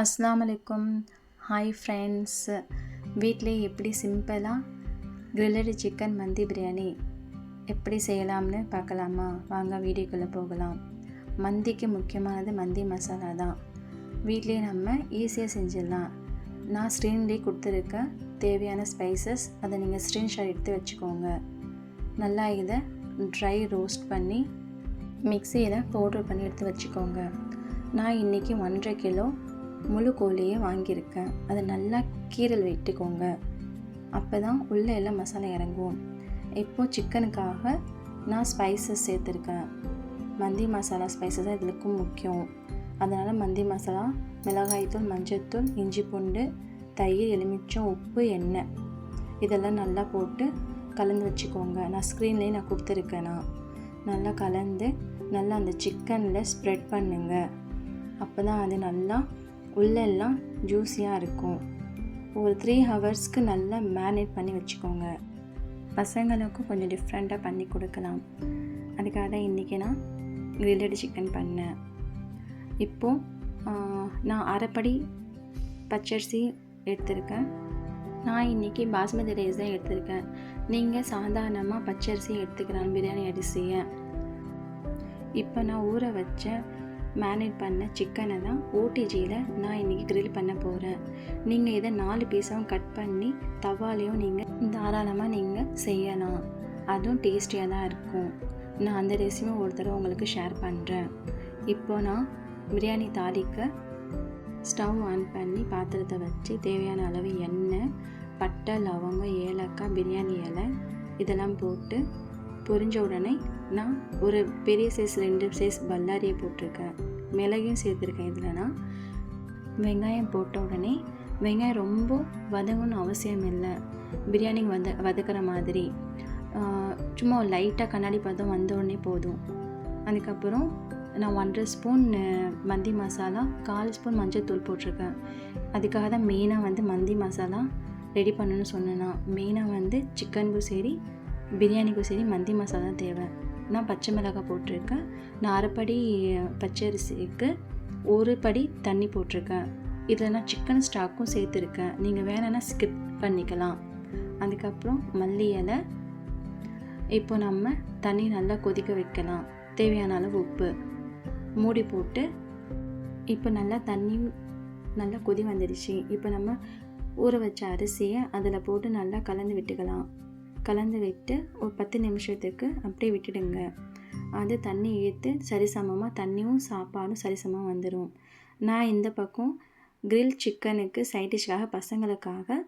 அஸ்லாம் வலைக்கும் hi friends வீட்டிலே எப்படி சிம்பிளாக கிரில்லடு சிக்கன் மந்தி பிரியாணி எப்படி செய்யலாம்னு பார்க்கலாமா? வாங்க வீடியோக்குள்ளே போகலாம். மந்திக்கு முக்கியமானது மந்தி மசாலா தான். வீட்லேயே நம்ம ஈஸியாக செஞ்சிடலாம். நான் ஸ்க்ரீன்லேயே கொடுத்துருக்க தேவையான ஸ்பைசஸ் அதை நீங்கள் ஸ்க்ரீன்ஷாட் எடுத்து வச்சுக்கோங்க. நல்லா இதை ட்ரை ரோஸ்ட் பண்ணி மிக்சியில் பவுட்ரு பண்ணி எடுத்து வச்சுக்கோங்க. நான் இன்றைக்கி ஒன்றரை கிலோ முழு கோழியை வாங்கியிருக்கேன். அதை நல்லா கீரல் வெட்டிக்கோங்க. அப்போ தான் உள்ளே எல்லாம் மசாலா இறங்கும். இப்போது சிக்கனுக்காக நான் ஸ்பைசஸ் சேர்த்துருக்கேன். மந்தி மசாலா ஸ்பைசஸ் தான் இதுக்கும் முக்கியம். அதனால் மந்தி மசாலா மிளகாய்த்தூள் மஞ்சத்தூள் இஞ்சி பூண்டு தயிர் எலுமிச்சம் உப்பு எண்ணெய். இதெல்லாம் நல்லா போட்டு கலந்து வச்சுக்கோங்க. நான் ஸ்க்ரீன்லேயே நான் கொடுத்துருக்கேன் நான். நல்லா கலந்து நல்லா அந்த சிக்கனில் ஸ்ப்ரெட் பண்ணுங்கள் அப்போ தான் அது நல்லா உள்ளெல்லாம் ஜூஸியாக இருக்கும். ஒரு த்ரீ ஹவர்ஸ்க்கு நல்லா மேரினேட் பண்ணி வச்சுக்கோங்க. பசங்களுக்கும் கொஞ்சம் டிஃப்ரெண்ட்டாக பண்ணி கொடுக்கலாம். அதுக்காக தான் இன்றைக்கி நான் கிரில்லடு சிக்கன் பண்ணேன். இப்போது நான் அரைப்படி பச்சரிசி எடுத்திருக்கேன். நான் இன்றைக்கி பாஸ்மதி ரைஸ் தான் எடுத்திருக்கேன். நீங்கள் சாதாரணமாக பச்சரிசி எடுத்துக்கலாம் பிரியாணி அரிசியை. இப்போ நான் ஊற வச்ச மேரினேட் பண்ண சிக்கனை தான் ஓடிஜியில் நான் இன்றைக்கி க்ரில் பண்ண போகிறேன் நீங்கள் இதை நாலு பீஸாகவும் கட் பண்ணி தவாலையும் நீங்கள் தாராளமாக நீங்கள் செய்யலாம். அதுவும் டேஸ்டியாக தான் இருக்கும். நான் அந்த ரெசிபியும் ஒரு தடவை உங்களுக்கு ஷேர் பண்ணுறேன் இப்போ நான் பிரியாணி தாளிக்க ஸ்டவ் ஆன் பண்ணி பாத்திரத்தை வச்சு தேவையான அளவு எண்ணெய் பட்டை லவங்கம் ஏலக்காய் பிரியாணி இலை இதெல்லாம் போட்டு பொரிஞ்ச உடனே நான் ஒரு பெரிய சைஸ் ரெண்டு சைஸ் பல்லாரியை போட்டிருக்கேன். மிளகையும் சேர்த்துருக்கேன் இதில் நான். வெங்காயம் போட்ட உடனே வெங்காயம் ரொம்ப வதங்கணும்னு அவசியம் இல்லை. பிரியாணி வத வதக்கிற மாதிரி. சும்மா லைட்டாக கண்ணாடி பதம் வந்த உடனே போதும். அதுக்கப்புறம் நான் ஒன்றரை ஸ்பூன் மந்தி மசாலா கால் ஸ்பூன் மஞ்சள் தூள் போட்டிருக்கேன். அதுக்காக தான் மெயினாக வந்து மந்தி மசாலா ரெடி பண்ணணும்னு சொன்னேன்னா மெயினாக வந்து சிக்கனுக்கும் சரி பிரியாணிக்கும் சரி மந்தி மசாலா தேவை. நான் பச்சை மிளகாய் போட்டிருக்கேன். நான் அரைப்படி பச்சரிசிக்கு ஒரு படி தண்ணி போட்டிருக்கேன். இதில் நான் சிக்கன் ஸ்டாக்கும் சேர்த்துருக்கேன். நீங்கள் வேணும்னா ஸ்கிப் பண்ணிக்கலாம். அதுக்கப்புறம் மல்லி இலை. இப்போ நம்ம தண்ணி நல்லா கொதிக்க வைக்கலாம். தேவையான அளவு உப்பு. மூடி போட்டு இப்போ நல்லா தண்ணி நல்லா கொதி வந்துடுச்சு. இப்போ நம்ம ஊற வச்ச அரிசியை அதில் போட்டு நல்லா கலந்து விட்டுக்கலாம். கலந்து விட்டு ஒரு பத்து நிமிஷத்துக்கு அப்படியே விட்டுடுங்க. அது தண்ணி இழுத்து சரிசமமாக தண்ணியும் சாப்பாடும் சரிசமமாக வந்துடும் நான் இந்த பக்கம் கிரில் சிக்கனுக்கு சைட் டிஷ்ஷாக பசங்களுக்காக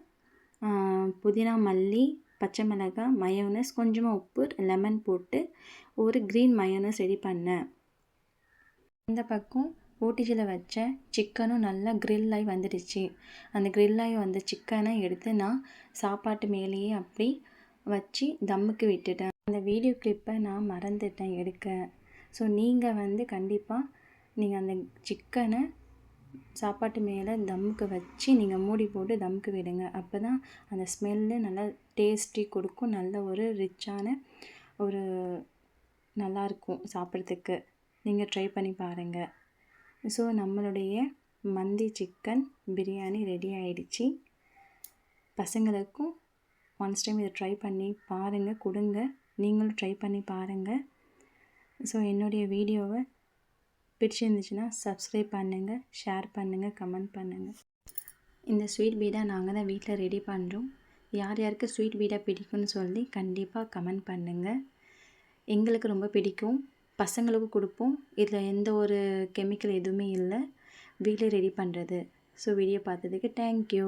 புதினா மல்லி பச்சை மிளகாய் மயோனஸ் கொஞ்சமாக உப்பு லெமன் போட்டு ஒரு க்ரீன் மயோனஸ் ரெடி பண்ணேன். இந்த பக்கம் ஓட்டிஜில் வச்ச சிக்கனும் நல்லா க்ரில் வந்துடுச்சு. அந்த க்ரில் வந்த சிக்கனை எடுத்து நான் சாப்பாட்டு மேலேயே அப்படி வச்சு தம்முக்கு விட்டுட்டேன். அந்த வீடியோ கிளிப்பை நான் மறந்துட்டேன் எடுக்க. ஸோ நீங்கள் வந்து கண்டிப்பாக நீங்கள் அந்த சிக்கனை சாப்பாட்டு மேலே தம்முக்கு வச்சு நீங்கள் மூடி போட்டு தம்முக்கு விடுங்க. அப்போ தான் அந்த ஸ்மெல்லு நல்லா டேஸ்டி கொடுக்கும். நல்ல ஒரு ரிச்சான ஒரு நல்லாயிருக்கும் சாப்பிட்றதுக்கு. நீங்கள் ட்ரை பண்ணி பாருங்கள் ஸோ நம்மளுடைய மந்தி சிக்கன் பிரியாணி ரெடி ஆயிடுச்சு. பசங்களுக்கும் ஒன்ஸ் டைம் இதை ட்ரை பண்ணி பாருங்கள் கொடுங்க. நீங்களும் ட்ரை பண்ணி பாருங்கள் ஸோ என்னுடைய வீடியோவை பிடிச்சிருந்துச்சுன்னா சப்ஸ்கிரைப் பண்ணுங்கள் ஷேர் பண்ணுங்கள் கமெண்ட் பண்ணுங்கள் இந்த ஸ்வீட் பீடா நாங்கள் தான் வீட்டில் ரெடி பண்ணுறோம் யார் யாருக்கு ஸ்வீட் பீடா பிடிக்கும்னு சொல்லி கண்டிப்பாக கமெண்ட் பண்ணுங்கள் எங்களுக்கு ரொம்ப பிடிக்கும். பசங்களுக்கும் கொடுப்போம். இதில் எந்த ஒரு கெமிக்கல் எதுவுமே இல்லை. வீட்டில் ரெடி பண்ணுறது ஸோ வீடியோ பார்த்ததுக்கு தேங்க்யூ